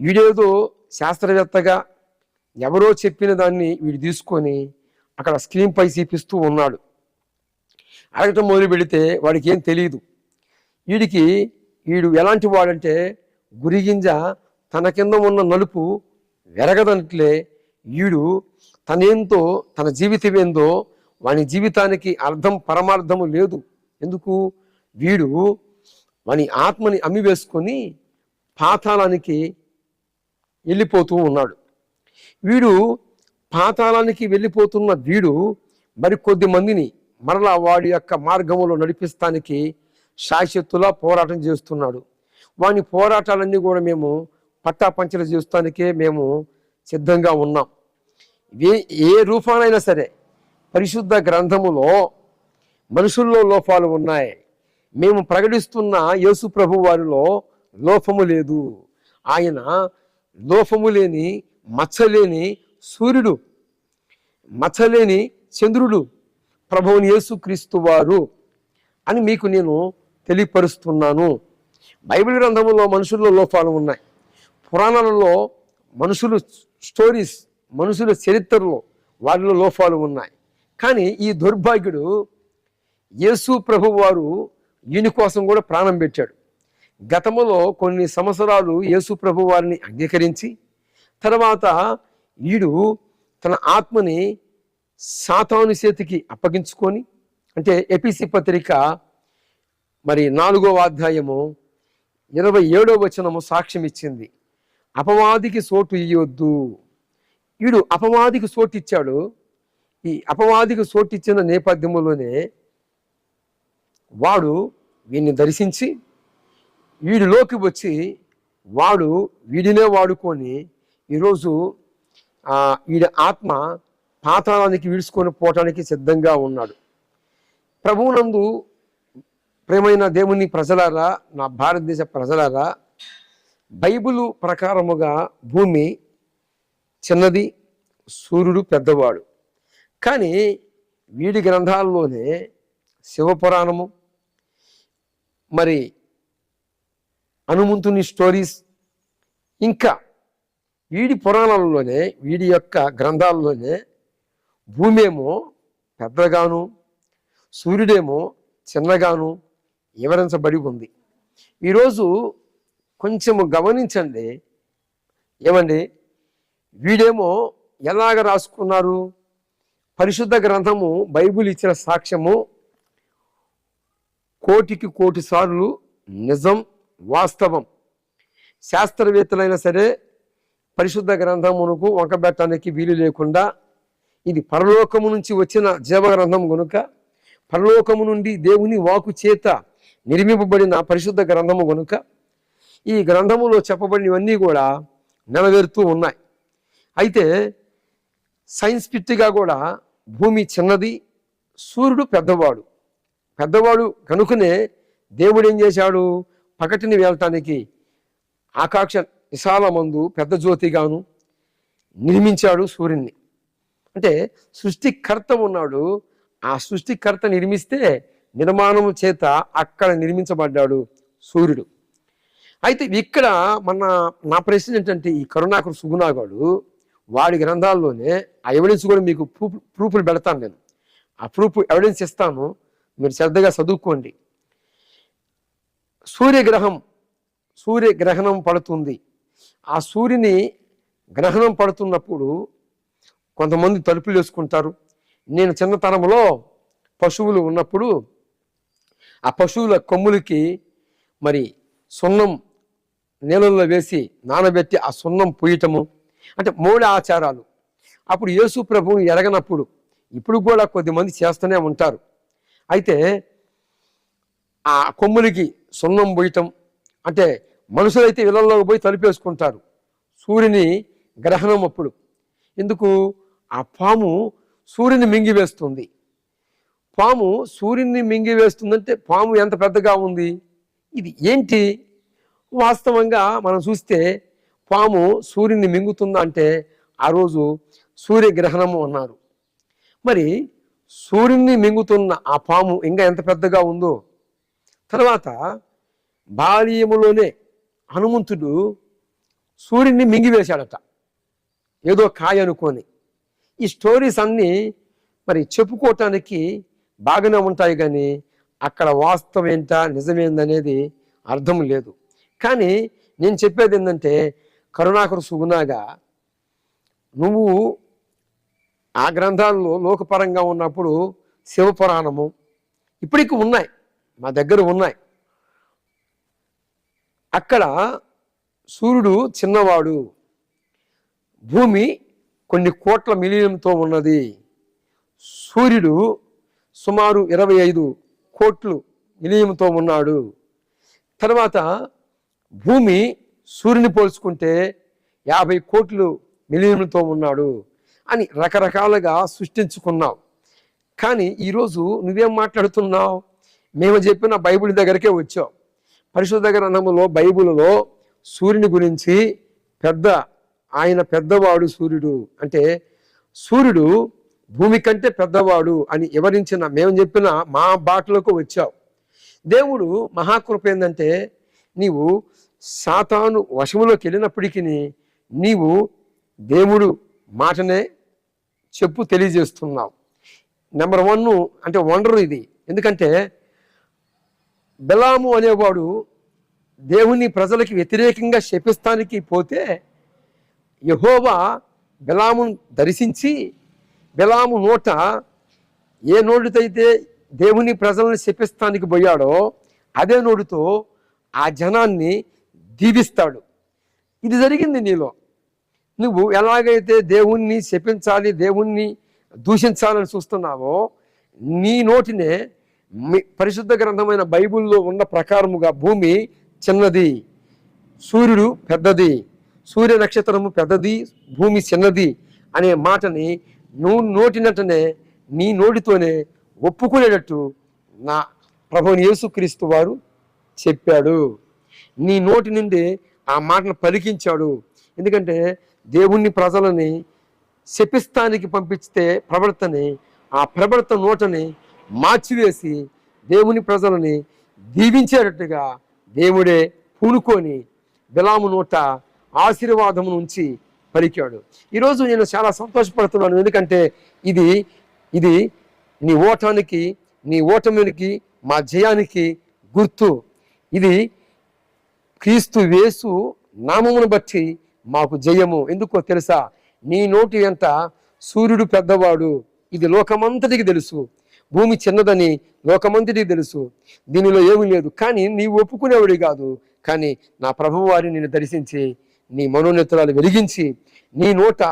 వీడేదో శాస్త్రవేత్తగా ఎవరో చెప్పిన దాన్ని వీడు తీసుకొని అక్కడ స్క్రీన్ పై చూపిస్తూ ఉన్నాడు. అడగటం మొదలు పెడితే వాడికి ఏం తెలియదు వీడికి వీడు ఎలాంటి వాడంటే గురిగింజ తన కింద ఉన్న నలుపు వెరగదంట్లే వీడు తనేంతో తన జీవితం ఏందో వాని జీవితానికి అర్థం పరమార్థము లేదు. ఎందుకు? వీడు వాని ఆత్మని అమ్మివేసుకొని పాతాళానికి వెళ్ళిపోతూ ఉన్నాడు. వీడు పాతాళానికి వెళ్ళిపోతున్న వీడు మరి కొద్ది మందిని మరలా వాడి యొక్క మార్గంలో నడిపిస్తానికి శాశ్వతులా పోరాటం చేస్తున్నాడు. వాని పోరాటాలన్నీ కూడా మేము పట్టాపంచలు చేస్తానికే మేము సిద్ధంగా ఉన్నాం. ఏ ఏ రూపానైనా సరే పరిశుద్ధ గ్రంథములో మనుషుల్లో లోపాలు ఉన్నాయి. మేము ప్రకటిస్తున్న యేసు ప్రభు వారిలో లోపము లేదు. ఆయన లోపము లేని మచ్చలేని సూర్యుడు మచ్చలేని చంద్రుడు ప్రభువుని యేసుక్రీస్తు వారు అని మీకు నేను తెలియపరుస్తున్నాను. బైబిల్ గ్రంథంలో మనుషుల్లో లోపాలు ఉన్నాయి. పురాణాలలో మనుషులు స్టోరీస్ మనుషుల చరిత్రలో వారిలో లోపాలు ఉన్నాయి. కానీ ఈ దుర్భాగ్యుడు యేసు ప్రభు వారు ఈయన కోసం కూడా ప్రాణం పెట్టాడు. గతములో కొన్ని సంవత్సరాలు యేసు ప్రభు వారిని అంగీకరించి తర్వాత వీడు తన ఆత్మని సాతాను చేతికి అప్పగించుకొని అంటే ఎపిసి పత్రిక మరి నాలుగో అధ్యాయము ఇరవై ఏడో వచనము సాక్ష్యం ఇచ్చింది అపవాదికి సోటు ఇయ్యొద్దు. వీడు అపవాదికి సోటు ఇచ్చాడు. ఈ అపవాదికి సోటు ఇచ్చిన నేపథ్యంలోనే వాడు వీన్ని దర్శించి వీడిలోకి వచ్చి వాడు వీడినే వాడుకొని ఈరోజు వీడి ఆత్మ పాతాళానికి విడుచుకొని పోవటానికి సిద్ధంగా ఉన్నాడు. ప్రభువునందు ప్రేమైన దేవుని ప్రజలారా నా భారతదేశ ప్రజలారా బైబిలు ప్రకారముగా భూమి చిన్నది సూర్యుడు పెద్దవాడు. కానీ వీడి గ్రంథాల్లోనే శివపురాణము మరి హనుమంతుని స్టోరీస్. ఇంకా వీడి పురాణాలలోనే వీడి యొక్క గ్రంథాల్లోనే భూమి ఏమో పెద్దగాను సూర్యుడేమో చిన్నగాను వివరించబడి ఉంది. ఈరోజు కొంచెము గమనించండి. ఏమండి? వీడేమో ఎలాగ రాసుకున్నారు? పరిశుద్ధ గ్రంథము బైబిల్ ఇచ్చిన సాక్ష్యము కోటికి కోటి సార్లు నిజం వాస్తవం. శాస్త్రవేత్తలైనా సరే పరిశుద్ధ గ్రంథమునకు వంకబెట్టడానికి వీలు లేకుండా ఇది పరలోకము నుంచి వచ్చిన జీవ గ్రంథం గనుక పరలోకము నుండి దేవుని వాకు చేత నిర్మింపబడిన పరిశుద్ధ గ్రంథము గనుక ఈ గ్రంథములో చెప్పబడినవన్నీ కూడా నెరవేరుతూ ఉన్నాయి. అయితే సైన్స్ పిట్టిగా కూడా భూమి చిన్నది సూర్యుడు పెద్దవాడు. పెద్దవాడు కనుకనే దేవుడు ఏం చేశాడు? పగటిని ఆకాక్ష విశాల విశాలమందు పెద్ద జ్యోతిగాను నిర్మించాడు సూర్యుని అంటే సృష్టికర్త ఉన్నాడు. ఆ సృష్టికర్త నిర్మిస్తే నిర్మాణము చేత అక్కడ నిర్మించబడ్డాడు సూర్యుడు. అయితే ఇక్కడ మన నా ప్రశ్న ఏంటంటే ఈ కరుణాకరు సుగుణాగాడు వాడి గ్రంథాల్లోనే ఆ ఎవిడెన్స్ కూడా మీకు ప్రూఫ్ ప్రూఫ్లు పెడతాను నేను. ఆ ప్రూఫ్ ఎవిడెన్స్ ఇస్తాను. మీరు శ్రద్ధగా చదువుకోండి. సూర్యగ్రహం సూర్యగ్రహణం పడుతుంది. ఆ సూర్యుని గ్రహణం పడుతున్నప్పుడు కొంతమంది తలుపులు వేసుకుంటారు. నేను చిన్నతనంలో పశువులు ఉన్నప్పుడు ఆ పశువుల కొమ్ములకి మరి సున్నం నీళ్ళల్లో వేసి నానబెట్టి ఆ సున్నం పూయటము అంటే మూడు ఆచారాలు. అప్పుడు యేసు ప్రభువు ఎరగనప్పుడు ఇప్పుడు కూడా కొద్దిమంది చేస్తూనే ఉంటారు. అయితే ఆ కొమ్ములకి సున్నం పోయటం అంటే మనుషులైతే ఇళ్ళలోకి పోయి తలుపేసుకుంటారు. సూర్యుని గ్రహణం అప్పుడు. ఎందుకు? ఆ పాము సూర్యుని మింగివేస్తుంది పాము సూర్యుని మింగివేస్తుందంటే పాము ఎంత పెద్దగా ఉంది? ఇది ఏంటి? వాస్తవంగా మనం చూస్తే పాము సూర్యుని మింగుతుందా అంటే ఆ రోజు సూర్యగ్రహణము అన్నారు. మరి సూర్యుని మింగుతున్న ఆ పాము ఇంకా ఎంత పెద్దగా ఉందో తర్వాత బాల్యములోనే హనుమంతుడు సూర్యుడిని మింగివేశాడట. ఏదో కాయ అనుకొని. ఈ స్టోరీస్ అన్నీ మరి చెప్పుకోవటానికి బాగానే ఉంటాయి కానీ అక్కడ వాస్తవం ఏంట నిజమేందనేది అర్థం లేదు. కానీ నేను చెప్పేది ఏంటంటే కరుణాకర సుగుణాగా నువ్వు ఆ గ్రంథాల్లో లోకపరంగా ఉన్నప్పుడు శివపురాణము ఇప్పటికి ఉన్నాయి. మా దగ్గర ఉన్నాయి. అక్కడ సూర్యుడు చిన్నవాడు. భూమి కొన్ని కోట్ల మిలియన్తో ఉన్నది. సూర్యుడు సుమారు ఇరవై ఐదు కోట్లు మిలియంతో ఉన్నాడు. తర్వాత భూమి సూర్యుని పోల్చుకుంటే యాభై కోట్లు మిలియన్లతో ఉన్నాడు అని రకరకాలుగా సృష్టించుకున్నావు. కానీ ఈరోజు నువ్వేం మాట్లాడుతున్నావు? మేము చెప్పిన బైబిల్ దగ్గరకే వచ్చాం. పరిశుద్ధ గ్రంథంలో బైబిల్లో సూర్యుని గురించి పెద్ద ఆయన పెద్దవాడు సూర్యుడు అంటే సూర్యుడు భూమి కంటే పెద్దవాడు అని వివరించిన మేము చెప్పిన మా బాటలోకి వచ్చావు. దేవుడు మహాకృప ఏంటంటే నీవు సాతాను వశములోకి వెళ్ళినప్పటికీ నీవు దేవుడు మాటనే చెప్పు తెలియజేస్తున్నావు. నెంబర్ వన్ అంటే వండరు ఇది. ఎందుకంటే బెలాము అనేవాడు దేవుని ప్రజలకి వ్యతిరేకంగా శపిస్తానికి పోతే యహోవా బెలామును దర్శించి బెలాము నోట ఏ నోటితైతే దేవుని ప్రజలను శపిస్తానికి పోయాడో అదే నోటితో ఆ జనాన్ని దీవిస్తాడు. ఇది జరిగింది నీలో. నువ్వు ఎలాగైతే దేవుణ్ణి శపించాలి దేవుణ్ణి దూషించాలని చూస్తున్నావో నీ నోటినే పరిశుద్ధ గ్రంథమైన బైబిల్లో ఉన్న ప్రకారముగా భూమి చిన్నది సూర్యుడు పెద్దది సూర్య నక్షత్రము పెద్దది భూమి చిన్నది అనే మాటని నువ్వు నోటినట్టునే నీ నోటితోనే ఒప్పుకునేటట్టు నా ప్రభుని యేసుక్రీస్తు వారు చెప్పాడు. నీ నోటి నుండి ఆ మాటను పలికించాడు. ఎందుకంటే దేవుని ప్రజలని శపిస్తానికి పంపిస్తే ప్రవర్తని ఆ ప్రవర్త నోటని మార్చివేసి దేవుని ప్రజలని దీవించేటట్టుగా దేవుడే పూనుకొని బిలాము నోట ఆశీర్వాదం నుంచి పలికాడు. ఈరోజు నేను చాలా సంతోషపడుతున్నాను. ఎందుకంటే ఇది ఇది నీ ఓటానికి నీ ఓటమికి మా జయానికి గుర్తు. ఇది క్రీస్తు వేసు నామమును బట్టి మాకు జయము. ఎందుకో తెలుసా? నీ నోటి ఎంత సూర్యుడు పెద్దవాడు. ఇది లోకమంతటికి తెలుసు. భూమి చిన్నదని లోకమంతటికి తెలుసు. దీనిలో ఏమీ లేదు. కానీ నీవు ఒప్పుకునేవాడి కాదు. కానీ నా ప్రభువారిని నిన్ను దర్శించి నీ మనోనేత్రాలు వెలిగించి నీ నోట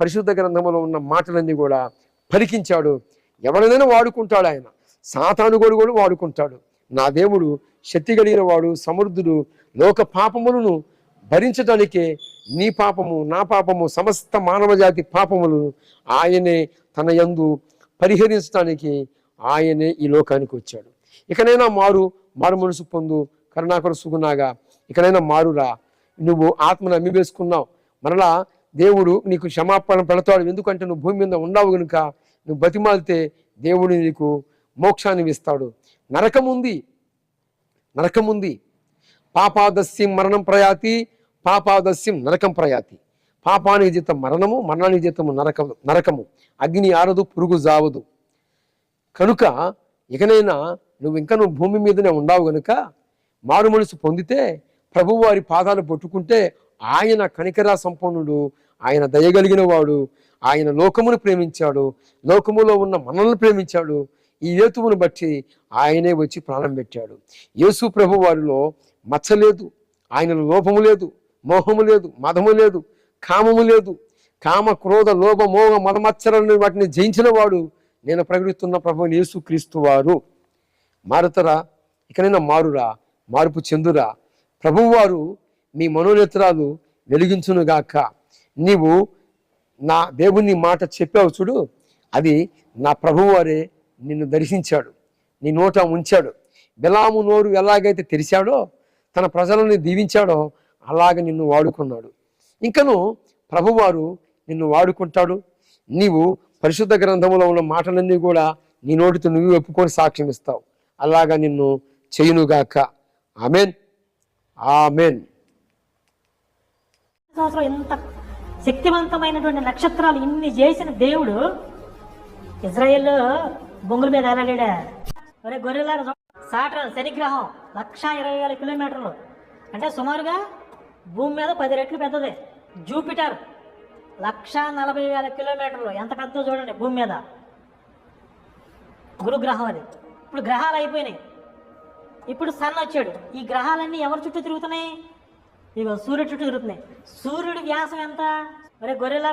పరిశుద్ధ గ్రంథంలో ఉన్న మాటలన్నీ కూడా పలికించాడు. ఎవరినైనా వాడుకుంటాడు ఆయన. సాతాను కూడా కూడా వాడుకుంటాడు. నా దేవుడు శక్తి కలిగిన వాడు సమృద్ధుడు లోక పాపములను భరించడానికే నీ పాపము నా పాపము సమస్త మానవ జాతి పాపములు ఆయనే తన యందు పరిహరించడానికి ఆయనే ఈ లోకానికి వచ్చాడు. ఇకనైనా మారు మారు మనసు పొందు కరుణాకర సుగుణాగా ఇకనైనా మారురా. నువ్వు ఆత్మను అమ్మివేసుకున్నావు మరలా దేవుడు నీకు క్షమాపణ పెడతాడు. ఎందుకంటే నువ్వు భూమి మీద ఉండవు కనుక నువ్వు బతిమాలితే దేవుడు నీకు మోక్షాన్ని ఇస్తాడు. నరకం ఉంది. నరకం ఉంది. పాపాదస్యం మరణం ప్రయాతి పాపాదస్యం నరకం ప్రయాతి. పాపానికి జీతం మరణము మరణానికి జీతము నరకము నరకము. అగ్ని ఆరదు పురుగు జావదు. కనుక ఇకనైనా నువ్వు ఇంకా నువ్వు భూమి మీదనే ఉన్నావు గనుక మారు మనసు పొందితే ప్రభువారి పాదాలు పట్టుకుంటే ఆయన కనికరా సంపన్నుడు ఆయన దయగలిగిన వాడు ఆయన లోకమును ప్రేమించాడు లోకములో ఉన్న మనల్ని ప్రేమించాడు. ఈ హేతువును బట్టి ఆయనే వచ్చి ప్రాణం పెట్టాడు. యేసు ప్రభు వారిలో మచ్చలేదు ఆయనలో లోపము లేదు మోహము లేదు మదము లేదు. కామము లేదు. కామ క్రోధ లోభ మోహ మదమచ్చరాలను వాటిని జయించిన వాడు నేను ప్రకటిస్తున్న ప్రభు యేసు క్రీస్తు వారు. మారుతరా? ఇకనైనా మారురా? మార్పు చెందురా? ప్రభువారు మీ మనోనేత్రాలు వెలిగించునుగాక నీవు నా దేవుని మాట చెప్పావు చూడు అది నా ప్రభువారే నిన్ను దర్శించాడు. నీ నోట ఉంచాడు. బిలాము నోరు ఎలాగైతే తెరిచాడో తన ప్రజలను దీవించాడో అలాగ నిన్ను వాడుకున్నాడు. ఇంకను ప్రభువారు నిన్ను వాడుకుంటాడు. నీవు పరిశుద్ధ గ్రంథంలో ఉన్న మాటలన్నీ కూడా నీ నోటితో నువ్వు ఒప్పుకొని సాక్ష్యం ఇస్తావు. అలాగా నిన్ను చేయునుగాక. ఆమెన్. ఆమెన్. సంవత్సరం ఇంత శక్తివంతమైనటువంటి నక్షత్రాలు ఇన్ని చేసిన దేవుడు ఇజ్రాయెల్ బొంగుల మీద ఎలాడా ఒరే గొర్రెల సాటర్న్ శనిగ్రహం లక్ష ఇరవై వేల కిలోమీటర్లు. అంటే సుమారుగా భూమి మీద పది రెట్లు పెద్దదే. జూపిటర్ లక్ష నలభై వేల కిలోమీటర్లు. ఎంత పెద్దో చూడండి భూమి మీద. గురుగ్రహం అది. ఇప్పుడు గ్రహాలు అయిపోయినాయి. ఇప్పుడు సన్ వచ్చాడు. ఈ గ్రహాలన్నీ ఎవరి చుట్టూ తిరుగుతున్నాయి? ఇగో సూర్యుడు చుట్టూ తిరుగుతున్నాయి. సూర్యుడి వ్యాసం ఎంత? మరి గొర్రెలా